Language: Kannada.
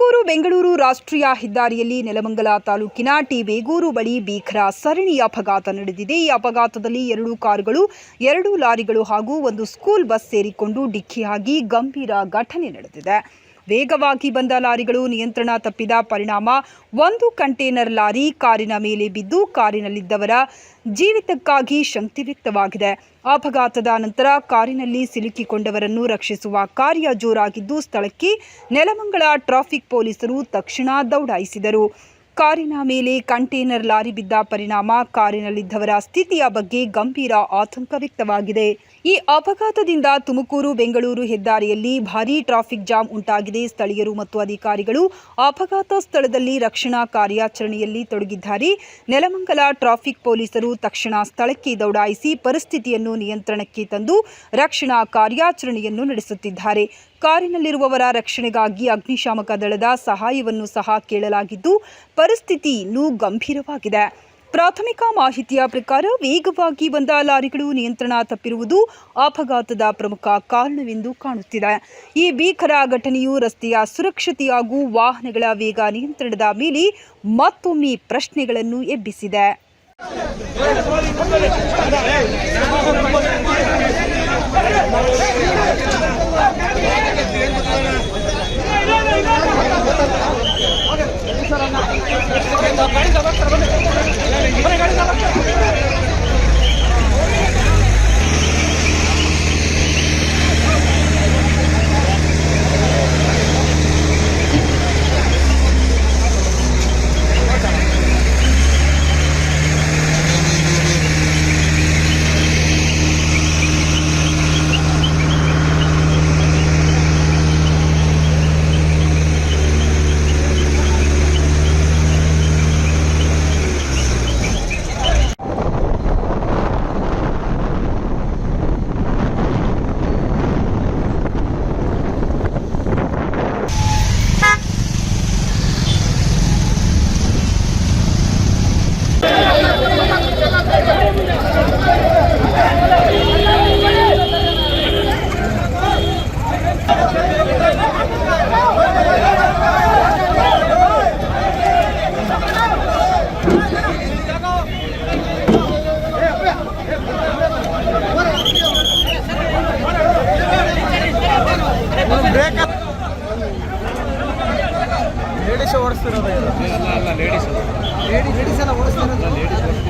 ತುಮಕೂರು ಬೆಂಗಳೂರು ರಾಷ್ಟ್ರೀಯ ಹೆದ್ದಾರಿಯಲ್ಲಿ ನೆಲಮಂಗಲ ತಾಲೂಕಿನ ಟಿ ಬೇಗೂರು ಬಳಿ ಭೀಕರ ಸರಣಿ ಅಪಘಾತ ನಡೆದಿದೆ. ಈ ಅಪಘಾತದಲ್ಲಿ ಎರಡು ಕಾರುಗಳು, ಎರಡು ಲಾರಿಗಳು ಹಾಗೂ ಒಂದು ಸ್ಕೂಲ್ ಬಸ್ ಸೇರಿಕೊಂಡು ಡಿಕ್ಕಿಯಾಗಿ ಗಂಭೀರ ಘಟನೆ ನಡೆದಿದೆ. ವೇಗವಾಗಿ ಬಂದ ಲಾರಿಗಳು ನಿಯಂತ್ರಣ ತಪ್ಪಿದ ಪರಿಣಾಮ ಒಂದು ಕಂಟೇನರ್ ಲಾರಿ ಕಾರಿನ ಮೇಲೆ ಬಿದ್ದು ಕಾರಿನಲ್ಲಿದ್ದವರ ಜೀವಿತಕ್ಕಾಗಿ ಶಂಕೆ ವ್ಯಕ್ತವಾಗಿದೆ. ಅಪಘಾತದ ನಂತರ ಕಾರಿನಲ್ಲಿ ಸಿಲುಕಿಕೊಂಡವರನ್ನು ರಕ್ಷಿಸುವ ಕಾರ್ಯ ಜೋರಾಗಿದ್ದು ಸ್ಥಳಕ್ಕೆ ನೆಲಮಂಗಲ ಟ್ರಾಫಿಕ್ ಪೊಲೀಸರು ತಕ್ಷಣ ದೌಡಾಯಿಸಿದರು. ಕಾರಿನ ಮೇಲೆ ಕಂಟೇನರ್ ಲಾರಿ ಬಿದ್ದ ಪರಿಣಾಮ ಕಾರಿನಲ್ಲಿದ್ದವರ ಸ್ಥಿತಿಯ ಬಗ್ಗೆ ಗಂಭೀರ ಆತಂಕ ವ್ಯಕ್ತವಾಗಿದೆ. ಈ ಅಪಘಾತದಿಂದ ತುಮಕೂರು, ಬೆಂಗಳೂರು ಹೆದ್ದಾರಿಯಲ್ಲಿ ಭಾರೀ ಟ್ರಾಫಿಕ್ ಜಾಮ್ ಉಂಟಾಗಿದೆ. ಸ್ಥಳೀಯರು ಮತ್ತು ಅಧಿಕಾರಿಗಳು ಅಪಘಾತ ಸ್ಥಳದಲ್ಲಿ ರಕ್ಷಣಾ ಕಾರ್ಯಾಚರಣೆಯಲ್ಲಿ ತೊಡಗಿದ್ದಾರೆ. ನೆಲಮಂಗಲ ಟ್ರಾಫಿಕ್ ಪೊಲೀಸರು ತಕ್ಷಣ ಸ್ಥಳಕ್ಕೆ ದೌಡಾಯಿಸಿ ಪರಿಸ್ಥಿತಿಯನ್ನು ನಿಯಂತ್ರಣಕ್ಕೆ ತಂದು ರಕ್ಷಣಾ ಕಾರ್ಯಾಚರಣೆಯನ್ನು ನಡೆಸುತ್ತಿದ್ದಾರೆ. ಕಾರಿನಲ್ಲಿರುವವರ ರಕ್ಷಣೆಗಾಗಿ ಅಗ್ನಿಶಾಮಕ ದಳದ ಸಹಾಯವನ್ನು ಸಹ ಕೇಳಲಾಗಿದ್ದು, ಪರಿಸ್ಥಿತಿ ಇನ್ನೂ ಗಂಭೀರವಾಗಿದೆ. ಪ್ರಾಥಮಿಕ ಮಾಹಿತಿಯ ಪ್ರಕಾರ ವೇಗವಾಗಿ ಬಂದ ಲಾರಿಗಳು ನಿಯಂತ್ರಣ ತಪ್ಪಿರುವುದು ಅಪಘಾತದ ಪ್ರಮುಖ ಕಾರಣವೆಂದು ಕಾಣುತ್ತಿದೆ. ಈ ಭೀಕರ ಘಟನೆಯು ರಸ್ತೆಯ ಸುರಕ್ಷತೆ ಹಾಗೂ ವಾಹನಗಳ ವೇಗ ನಿಯಂತ್ರಣದ ಮೇಲೆ ಮತ್ತೊಮ್ಮೆ ಪ್ರಶ್ನೆಗಳನ್ನು ಎಬ್ಬಿಸಿದೆ. ಲೇಡೀಸ್ ಓಡಿಸ್ತಿರೋದು ಲೇಡೀಸ್ ಲೇಡಿ ಲೇಡೀಸ್ ಎಲ್ಲ ಓಡಿಸ್ತಿರೋದು. ಲೇಡೀಸ್